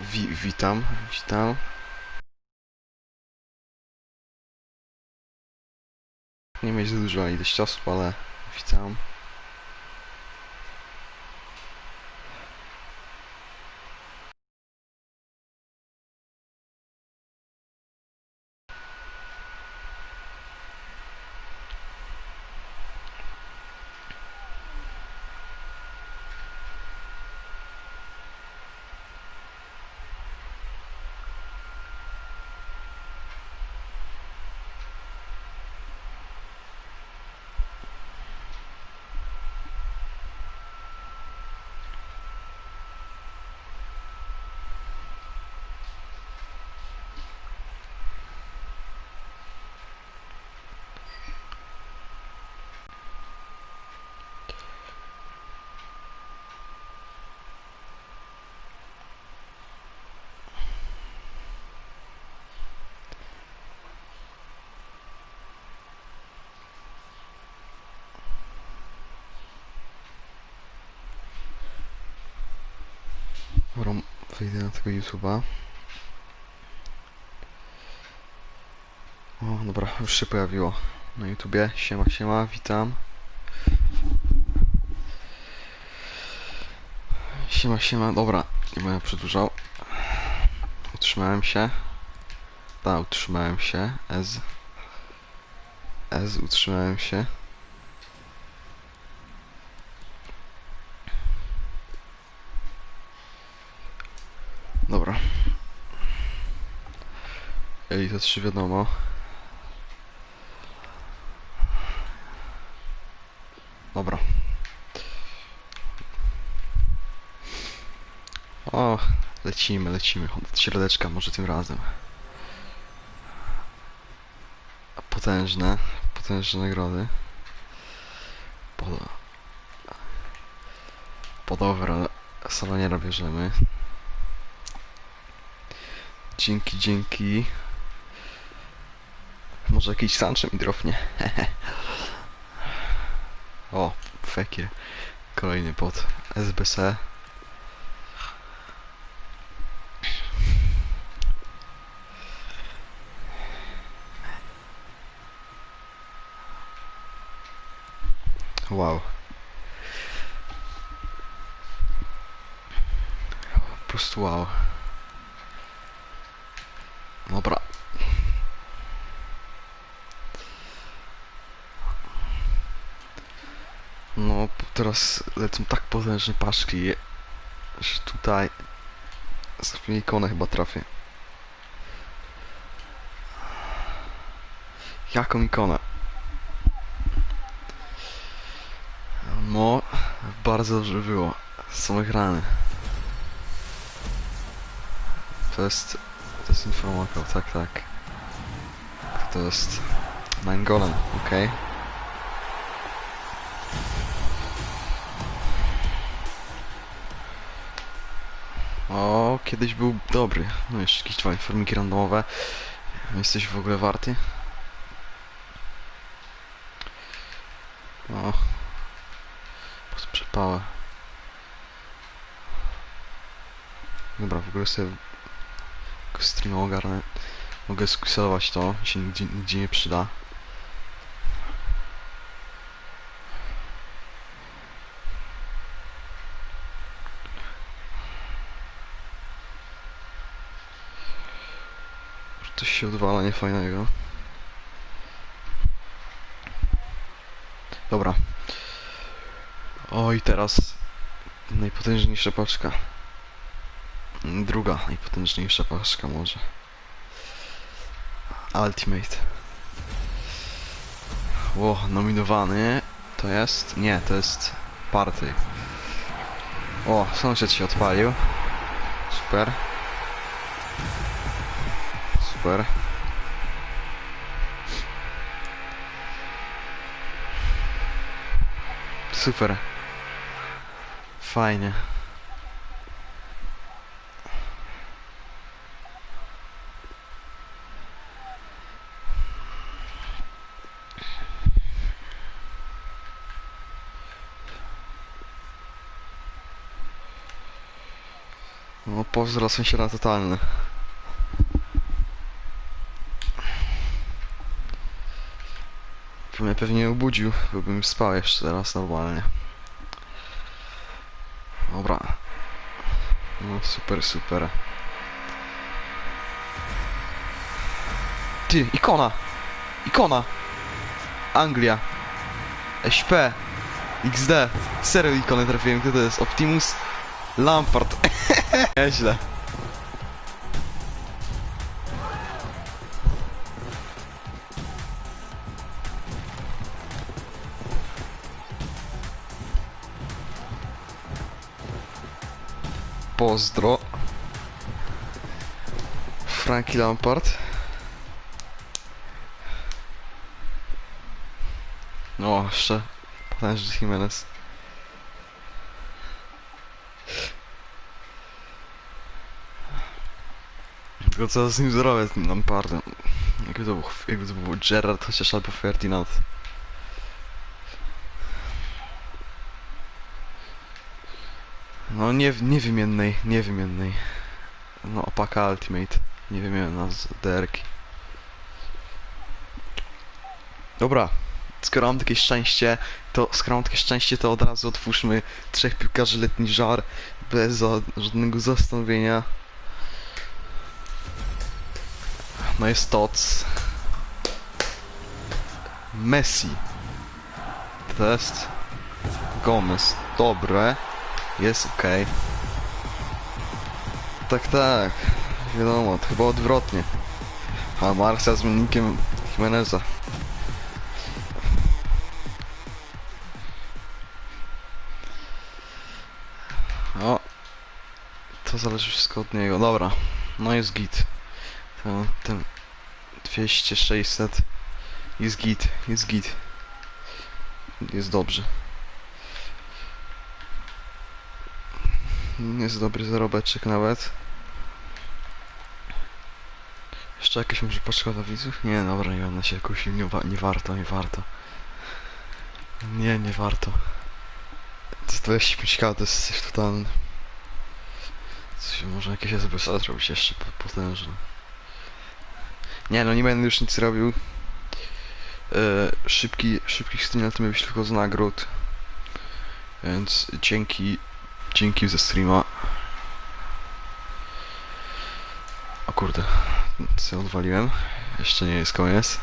Wi witam, witam. Nie mieć dużo ilość osób, ale witam. Dobra, wejdę na tego YouTube'a. O, dobra, już się pojawiło na YouTubie. Siema, siema, witam. Siema, siema, dobra, nie będę przedłużał. Utrzymałem się. Tak, utrzymałem się. Ez. Ez, utrzymałem się. Dobra. Elita 3 wiadomo. Dobra. O, lecimy, lecimy. Od środeczka może tym razem. Potężne, potężne nagrody. Pod... Pod overall saloniera bierzemy. Dzięki, dzięki. Może jakiś Sancho mi drofnie. o, fekir. Kolejny pod SBC. Wow. Po prostu wow. Dobra. No, teraz lecą tak potężne paszki, że tutaj z ikonę chyba trafię. Jaką ikonę? No, bardzo dobrze było. Są ekrany. To jest... To jest informator, tak, tak. To jest... Nine Golem, okej. O, kiedyś był dobry. No jeszcze jakieś dwa informiki randomowe. Jesteś w ogóle warty? O. Po prostu przepałę. Dobra, w ogóle sobie streama ogarnę. Mogę skwisować to, się nigdzie, nigdzie nie przyda. Coś się odwala niefajnego. Dobra. O i teraz najpotężniejsza paczka. Druga najpotężniejsza paczka może. Ultimate. Ło, nominowany to jest... Nie, to jest party. O, sąsiad się odpalił. Super. Super. Super. Fajnie. No, pozdro sąsiada totalny. By mnie pewnie obudził, bo bym spał jeszcze teraz normalnie. Dobra. No super, super. Ty, ikona! Ikona! Anglia. SP. XD. Serio ikonę trafiłem, kto to jest? Optimus Lampard. Nieźle. Pozdro. Frankie Lampard. No, jeszcze potężny Jimenez. Tylko co z nim zrobię, z tym Lampardem? Jakby to był, jakby to był Gerrard chociaż albo Ferdinand. No nie, niewymiennej, niewymiennej. No opaka Ultimate. Niewymienna z derki. Dobra, skoro mam takie szczęście, to skoro mam takie szczęście, to od razu otwórzmy trzech piłkarzy letni żar bez żadnego zastanowienia. No jest Tots. Messi. To jest Gomez. Dobre. Jest ok. Tak, tak. Wiadomo, to chyba odwrotnie. A Marcia z wynikiem Jimeneza. O. To zależy wszystko od niego. Dobra. No jest git. Ten, ten 200, 600. Jest git, jest git. Jest dobrze. Jest dobry zarobeczek nawet. Jeszcze jakieś może paczka dla widzów? Nie, dobra, nie będę się jakoś nie, nie warto, nie warto. Nie, nie warto. To jest 25k, to jest coś. Coś, może jakieś SBSA zrobić jeszcze po- potężne. Nie, no nie będę już nic robił. E, szybki, szybki stream to miał być tylko z nagród. Więc dzięki, dzięki za streama. O kurde, co odwaliłem? Jeszcze nie jest koniec.